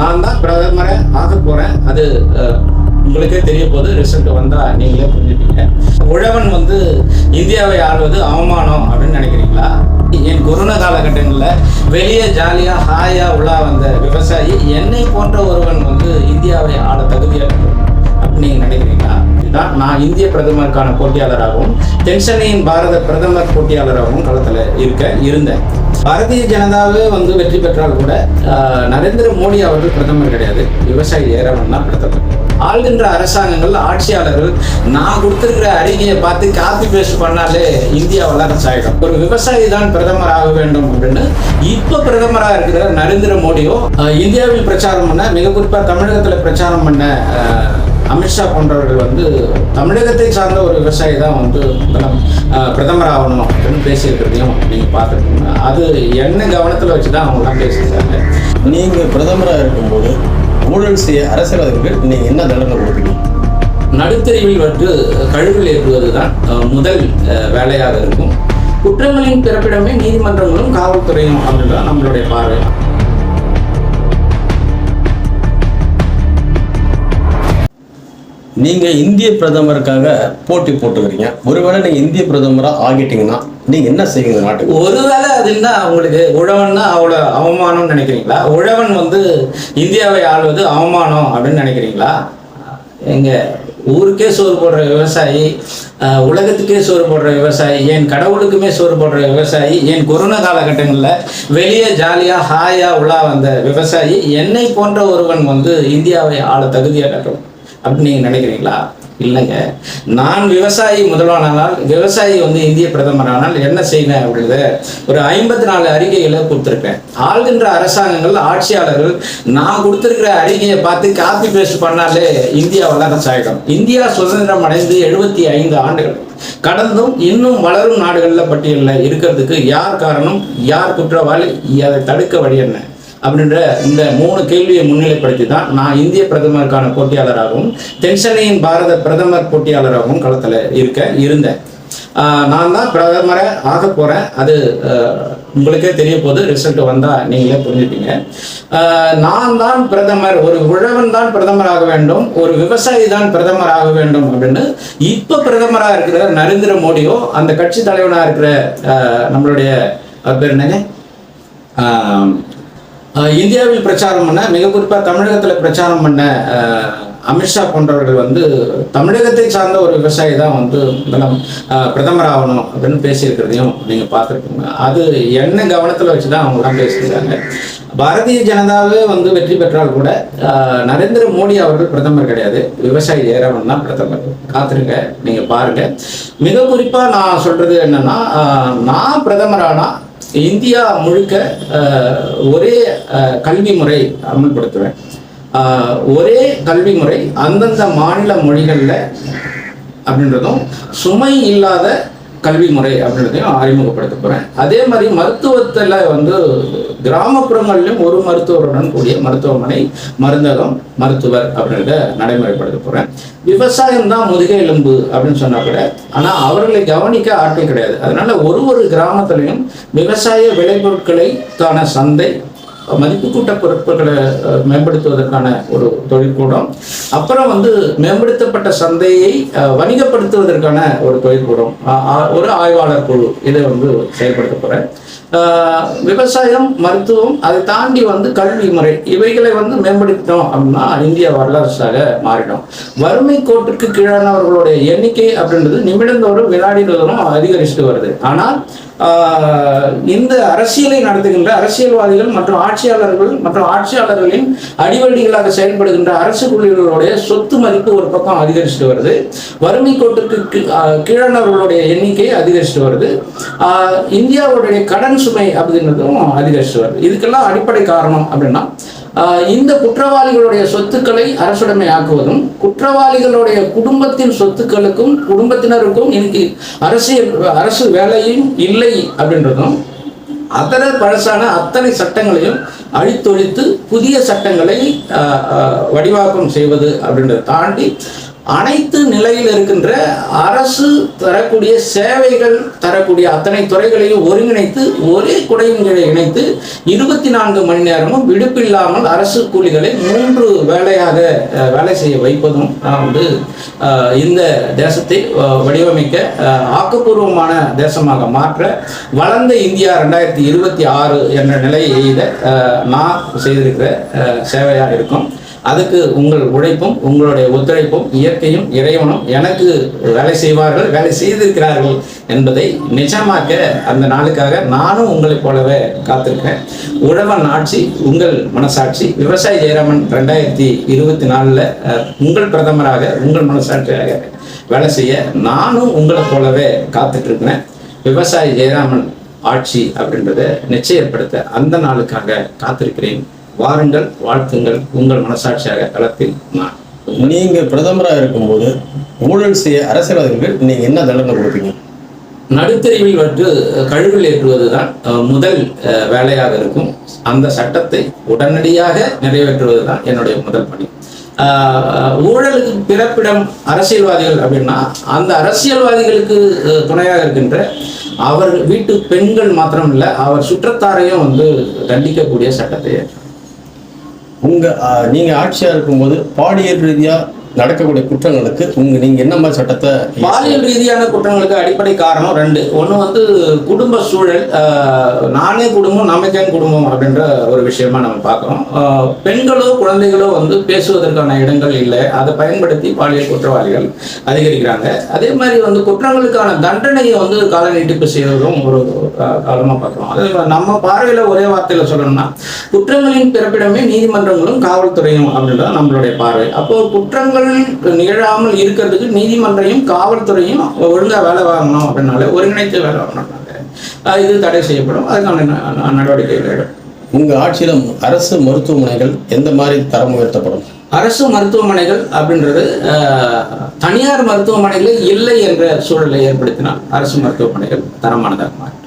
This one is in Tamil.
நான் தான் பிரதமரை ஆக போறேன். அது உங்களுக்கே தெரிய போது ரிசல்ட் வந்தா நீங்களே புரிஞ்சுப்பீங்க. உழவன் வந்து இந்தியாவை ஆள்வது அவமானம் அப்படின்னு நினைக்கிறீங்களா? என் கொரோனா காலகட்டங்களில் வெளியே ஜாலியாக ஹாயாக உள்ளா வந்த விவசாயி என்னை போன்ற ஒருவன் வந்து இந்தியாவை ஆள தகுதியாக அப்படின்னு நீங்கள் நினைக்கிறீங்களா? இதுதான் நான் இந்திய பிரதமருக்கான போட்டியாளராகவும் தென்சென்னையின் பாரத பிரதமர் போட்டியாளராகவும் களத்தில் இருக்க இருந்தேன். பாரதிய ஜனதாவே வந்து வெற்றி பெற்றால் கூட நரேந்திர மோடி அவர்கள் பிரதமர் கிடையாது. விவசாயி ஏறவன் தான் பிரதமர் ஆள்கின்ற அரசாங்கங்கள் ஆட்சியாளர்கள் நான் கொடுத்துருக்கிற அறிக்கையை பார்த்து காப்பி பேஸ்ட் பண்ணாலே இந்தியா வளர்ச்சி ஆகிடும் ஒரு விவசாயி தான் பிரதமர் ஆக வேண்டும் அப்படின்னு இப்ப பிரதமராக இருக்கிற நரேந்திர மோடியோ இந்தியாவில் பிரச்சாரம் பண்ண மிக குறிப்பா தமிழகத்துல பிரச்சாரம் பண்ண அமித்ஷா போன்றவர்கள் வந்து தமிழகத்தை சார்ந்த ஒரு விவசாயி தான் வந்து முதலம் பிரதமர் ஆகணும் அப்படின்னு பேசியிருக்கிறதையும் நீங்கள் பார்த்துருக்கீங்க அது என்ன கவனத்தில் வச்சு தான் அவங்களாம் பேசியிருக்காங்க. நீங்க பிரதமரா இருக்கும்போது ஊழல் செய்ய அரசியல்வாதிகளுக்கு நீங்க என்ன தண்டனை கொடுப்பீங்க? நடுத்தெருவில் வந்து கழுவில் ஏற்றுவது தான் முதல் வேலையாக இருக்கும். குற்றங்களின் பிறப்பிடமே நீதிமன்றங்களும் காவல்துறையும் அப்படின்றது நம்மளுடைய பார்வை. நீங்கள் இந்திய பிரதமருக்காக போட்டி போட்டுக்கிறீங்க. ஒருவேளை நீங்கள் இந்திய பிரதமராக ஆகிட்டீங்கன்னா நீங்கள் என்ன செய்வீங்க நாட்டுக்கு? ஒருவேளை அதுன்னா உங்களுக்கு உழவன்னா அவ்வளோ அவமானம்னு நினைக்கிறீங்களா? உழவன் வந்து இந்தியாவை ஆள்வது அவமானம் அப்படின்னு நினைக்கிறீங்களா? எங்கள் ஊருக்கே சோறு போடுற விவசாயி உலகத்துக்கே சோறு போடுற விவசாயி ஏன் கடவுளுக்குமே சோறு போடுற விவசாயி ஏன் கொரோனா காலகட்டங்களில் வெளியே ஜாலியாக ஹாயாக உலா வந்த விவசாயி என்னை போன்ற ஒருவன் வந்து இந்தியாவை ஆள தகுதியாக கட்டணும் அப்படின்னு நீங்கள் நினைக்கிறீங்களா? இல்லைங்க. நான் விவசாயி முதல்வனானால் விவசாயி வந்து இந்திய பிரதமரானால் என்ன செய்வேன் அப்படின்றத ஒரு ஐம்பத்தி நாலு அறிக்கைகளை கொடுத்துருப்பேன் ஆள்கின்ற அரசாங்கங்கள் ஆட்சியாளர்கள் நான் கொடுத்துருக்கிற அறிக்கையை பார்த்து காப்பி பேஸ்ட் பண்ணாலே இந்தியா வல்லரசு ஆகிடும் இந்தியா சுதந்திரம் அடைந்து எழுபத்தி ஐந்து ஆண்டுகள். கடந்தும் இன்னும் வளரும் நாடுகளில் பட்டியலில் இருக்கிறதுக்கு யார் காரணம் யார் குற்றவாளி அதை தடுக்க வழி என்ன? அப்படின்ற இந்த மூணு கேள்வியை முன்னிலைப்படுத்தி தான் நான் இந்திய பிரதமருக்கான போட்டியாளராகவும் தென்சென்னையின் பாரத பிரதமர் போட்டியாளராகவும் களத்தில் இருக்க இருந்தேன். நான் தான் பிரதமரை ஆக போகிறேன் அது உங்களுக்கே தெரிய போது ரிசல்ட் வந்தால் நீங்களே புரிஞ்சுப்பீங்க. நான் தான் பிரதமர் ஒரு உழவன் தான் பிரதமராக வேண்டும் ஒரு விவசாயி தான் பிரதமர் ஆக வேண்டும் அப்படின்னு இப்போ பிரதமராக இருக்கிற நரேந்திர மோடியோ அந்த கட்சி தலைவனாக இருக்கிற நம்மளுடைய பேர் என்னங்க? இந்தியாவில் பிரச்சாரம் பண்ண மிக குறிப்பாக தமிழகத்தில் பிரச்சாரம் பண்ண அமித்ஷா போன்றவர்கள் வந்து தமிழகத்தை சார்ந்த ஒரு விவசாயி தான் வந்து முதலம் பிரதமர் ஆகணும் அப்படின்னு பேசியிருக்கிறதையும் நீங்கள் பார்த்துருப்பீங்க. அது என்ன கவனத்தில் வச்சு தான் அவங்களாம் பேசியிருக்காங்க. பாரதிய ஜனதாவே வந்து வெற்றி பெற்றால் கூட நரேந்திர மோடி அவர்கள் பிரதமர் கிடையாது. விவசாயி ஏறவன் தான் பிரதமர். காத்துருங்க நீங்கள் பாருங்கள் மிக குறிப்பாக நான் சொல்கிறது என்னென்னா நான் பிரதமரானால் இந்தியா முழுக்க ஒரே அஹ், கல்வி முறை அமல்படுத்துவேன். ஒரே கல்வி முறை அந்தந்த மாநில மொழிகளில் அப்படின்றதும் சுமை இல்லாத கல்வி முறை அப்படின்றதையும் அறிமுகப்படுத்த போகிறேன் அதே மாதிரி மருத்துவத்தில் வந்து கிராமப்புறங்களிலும் ஒரு மருத்துவருடன் கூடிய மருத்துவமனை மருந்தகம் மருத்துவர் அப்படின்றத நடைமுறைப்படுத்த போகிறேன் விவசாயம் தான் முதுகை எலும்பு அப்படின்னு சொன்னா கூட ஆனால் அவர்களை கவனிக்க ஆட்கள் கிடையாது. அதனால ஒரு ஒரு கிராமத்திலையும் விவசாய விளைபொருட்களை தான சந்தை மதிப்பு கூட்ட பொருட்களை மேம்படுத்துவதற்கான ஒரு தொழிற்கூடம். அப்புறம் வந்து மேம்படுத்தப்பட்ட சந்தையை வணிகப்படுத்துவதற்கான ஒரு தொழிற்கூடம். ஒரு ஆய்வாளர் குழு இதை வந்து செயல்படுத்த போகிறேன் விவசாயம் மருத்துவம் அதை தாண்டி வந்து கல்வி முறை இவைகளை வந்து மேம்படுத்தினோம் அப்படின்னா இந்தியா வரலாற்றாக மாறிடும். வறுமை கோட்டுக்கு கீழானவர்களுடைய எண்ணிக்கை அப்படின்றது நிமிடந்தோறும் வினாடிதோறும் அதிகரிச்சுட்டு வருது. ஆனால் இந்த அரசியலை நடத்துகின்ற அரசியல்வாதிகள் மற்றும் ஆட்சியாளர்கள் மற்றும் ஆட்சியாளர்களின் அடிவடிகளாக செயல்படுகின்ற அரசு குழுக்களுடைய சொத்து மதிப்பு ஒரு பக்கம் அதிகரிச்சுட்டு வருது. வறுமை கோட்டுக்கு ஆஹ், கீழானவர்களுடைய எண்ணிக்கை அதிகரிச்சுட்டு வருது. ஆஹ், இந்தியாவுடைய கடன் சுமை அப்படின்றதும் அதிகரிச்சுட்டு வருது. இதுக்கெல்லாம் அடிப்படை காரணம் அப்படின்னா இந்த குற்றவாளிகளுடைய சொத்துக்களை அரசுடைமை ஆக்குவதும் குற்றவாளிகளுடைய குடும்பத்தின் சொத்துக்களுக்கும் குடும்பத்தினருக்கும் எனக்கு அரசியல் அரசு வேலையும் இல்லை அப்படின்றதும் அத்தனை பழசான அத்தனை சட்டங்களையும் அழித்தொழித்து புதிய சட்டங்களை வடிவாக்கம் செய்வது அப்படின்றத தாண்டி அனைத்து நிலையில் இருக்கின்ற அரசு தரக்கூடிய சேவைகள் தரக்கூடிய அத்தனை துறைகளையும் ஒருங்கிணைத்து ஒரே குடையின் கீழே இணைத்து இருபத்தி நான்கு மணி நேரமும் விடுப்பில்லாமல் அரசு கூலிகளை மூன்று வேலையாக வேலை செய்ய வைப்பதும் நான் வந்து இந்த தேசத்தை வடிவமைக்க ஆக்கப்பூர்வமான தேசமாக மாற்ற வளர்ந்த இந்தியா ரெண்டாயிரத்தி இருபத்தி ஆறு என்ற நிலையை எய்த நான் செய்திருக்கிற சேவையாக இருக்கும். அதுக்கு உங்கள் உழைப்பும் உங்களுடைய ஒத்துழைப்பும் இயற்கையும் இறைவனும் எனக்கு வேலை செய்வார்கள் வேலை செய்திருக்கிறார்கள் என்பதை நிஜமாக்க அந்த நாளுக்காக நானும் உங்களைப் போலவே காத்திருக்கேன் உழவன் ஆட்சி உங்கள் மனசாட்சி விவசாயி ஜெயராமன் ரெண்டாயிரத்தி இருபத்தி நாலில் உங்கள் பிரதமராக உங்கள் மனசாட்சியாக வேலை செய்ய நானும் உங்களைப் போலவே காத்துட்ருக்கிறேன் விவசாய விவசாயி ஜெயராமன் ஆட்சி அப்படின்றத நிச்சயப்படுத்த அந்த நாளுக்காக காத்திருக்கிறேன். வாருங்கள் வாழ்த்துங்கள் உங்கள் மனசாட்சியாக களத்தில் நான் நீங்க பிரதமரா இருக்கும்போது ஊழல் செய்ய அரசியல்வாதிகளுக்கு நீங்க என்ன தண்டனை கொடுப்பீங்க? நடுத்தெருவில் வந்து கழுவில் ஏற்றுவதுதான் அஹ், முதல் வேலையாக இருக்கும். அந்த சட்டத்தை உடனடியாக நிறைவேற்றுவது தான் என்னுடைய முதல் பணி. ஊழலுக்கு பிறப்பிடம் அரசியல்வாதிகள் அப்படின்னா அந்த அரசியல்வாதிகளுக்கு துணையாக இருக்கின்ற அவர் வீட்டு பெண்கள் மாத்திரம் இல்லை அவர் சுற்றத்தாரையும் வந்து தண்டிக்கக்கூடிய சட்டத்தை ஏற்றணும். உங்கள் நீங்கள் ஆட்சியாக இருக்கும்போது பாலியல் ரீதியாக நடக்கக்கூடிய குற்றங்களுக்கு உங்க நீங்க என்ன மாதிரி சட்டத்தை பாலியல் ரீதியான குற்றங்களுக்கு அடிப்படை காரணம் ரெண்டு. ஒன்று வந்து குடும்ப சூழல் நானே குடும்பம் நமக்கேன் குடும்பம் அப்படின்ற ஒரு விஷயமா நம்ம பார்க்குறோம். பெண்களோ குழந்தைகளோ வந்து பேசுவதற்கான இடங்கள் இல்லை. அதை பயன்படுத்தி பாலியல் குற்றவாளிகள் அதிகரிக்கிறாங்க. அதே மாதிரி வந்து குற்றங்களுக்கான தண்டனையை வந்து கால நீட்டிப்பு செய்வதும் ஒரு ஆஹ், காலமா பார்க்குறோம். அது நம்ம பார்வையில் ஒரே வார்த்தையில் சொல்லணும்னா குற்றங்களின் பிறப்பிடமே நீதிமன்றங்களும் காவல்துறையும் அப்படின்றது நம்மளுடைய பார்வை. அப்போ குற்றங்கள் நிகழாமல் இருக்கிறதுக்கு நீதிமன்றையும் காவல்துறையும் ஒழுங்கா வேலை வாங்கணும் அப்படின்னால ஒருங்கிணைத்து வேலை வாங்கணும்னால இது தடை செய்யப்படும். அதுக்கான நடவடிக்கைகள் எடுக்கும் உங்க ஆட்சியில அரசு மருத்துவமனைகள் எந்த மாதிரி தரம் உயர்த்தப்படும்? அரசு மருத்துவமனைகள் அப்படின்றது தனியார் மருத்துவமனைகளே இல்லை என்ற சூழலை ஏற்படுத்தினால் அரசு மருத்துவமனைகள் தரமானதாக மாறும்.